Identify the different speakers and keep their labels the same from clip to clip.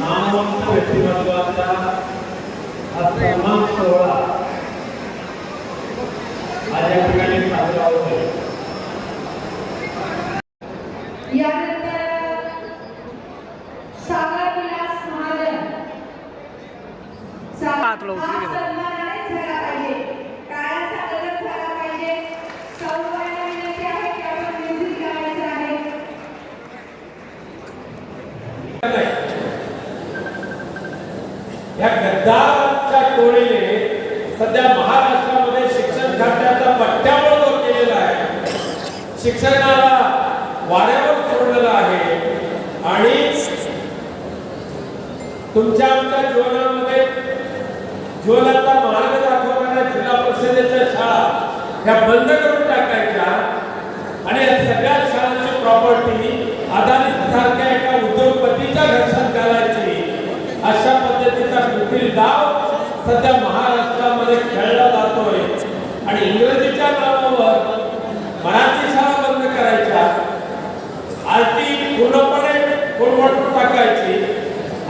Speaker 1: नामवंत व्यक्तिमत्वाचा हा सन्मान सोहळा आज या ठिकाणी साजरा होतो सागर विलास महाजन
Speaker 2: सागर गद्दारांच्या टोळीने सध्या महाराष्ट्रामध्ये शिक्षण खात्याचा पट्ट्यावर केलेला आहे. शिक्षणाला वाऱ्यावर सोडलेला आहे. आणि तुमच्या आमच्या जीवनामध्ये जीवनाचा मार्ग दाखवणाऱ्या जिल्हा परिषदेच्या शाळा ह्या बंद करून टाकायच्या. पद्धतीचा डाव सध्या महाराष्ट्रामध्ये खेळला जातोय. आणि इंग्रजीच्या नावावर मराठी शाळा बंद करायच्या. आरटी पूर्णपणे कोलमडून टाकायची.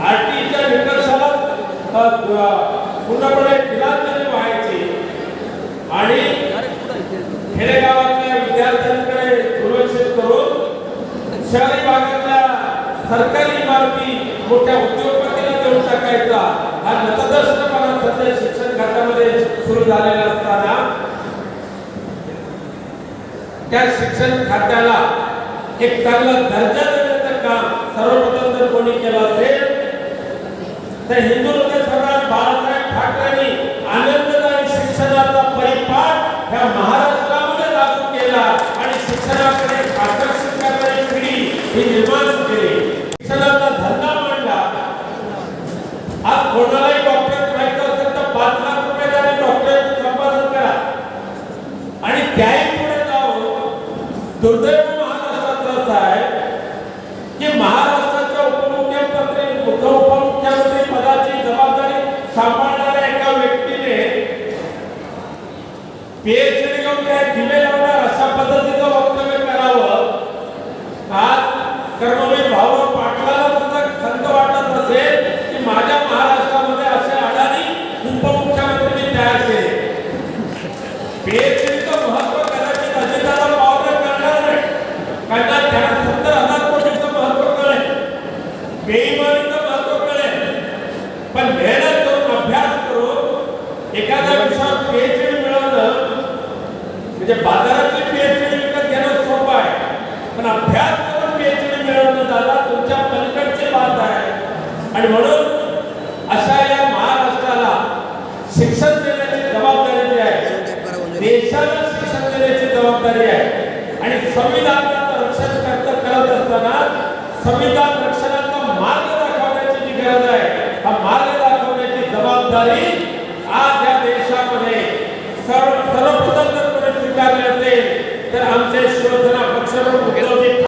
Speaker 2: आरटीच्या निकषाला पूर्णपणे तिलांजली व्हायची. आणि खेडेगावातल्या विद्यार्थ्यांकडे दुर्लक्षित करून शहरी भागातल्या सरकारी इमारती मोठ्या उद्योगपतीला देऊन टाकायचा हा नतदर्शनपणा सध्या शिक्षण खात्यामध्ये सुरू झालेला असताना त्या शिक्षण खात्याला एक चांगला दर्जा देण्याचं काम सर्वप्रथम जर कोणी केलं असेल तर हिंदू हृदय सम्राट बाळासाहेब ठाकरेंनी आनंददायी शिक्षणाचा परिपाठ ह्या महाराष्ट्रामध्ये लागू केला आणि शिक्षणाकडे आकर्षित करणारी पिढी ही निर्माण केली असं आहे की महाराष्ट्राच्या उपमुख्यमंत्री उपमुख्यमंत्री पदाची जबाबदारी सांभाळणाऱ्या एका व्यक्तीने पीएचडी घेऊन काय दिवे कारण त्यांना सत्तर हजार कोटीचं महत्त्व कळेल बेईमानीचं महत्त्व कळेल पण मेहनत करून अभ्यास करून एखाद्या विषयावर पीएचडी मिळवणं म्हणजे बाजारातली पीएचडी विकत घेणं सोपं आहे. पण अभ्यास करून पीएचडी मिळवणं दादा तुमच्या पलीकडची बात आहे आणि म्हणून अशा या महाराष्ट्राला शिक्षण देण्याची जबाबदारी जी आहे देशाला शिक्षण देण्याची जबाबदारी आहे. आणि संविधानाचं रक्षण करत करत असताना संविधान रक्षणाचा मार्ग दाखवण्याची जी गरज आहे हा मार्ग दाखवण्याची जबाबदारी आज या देशामध्ये सर्व सर्वप्रथम स्वीकारली असेल तर आमचे शिवसेना पक्षप्रमुख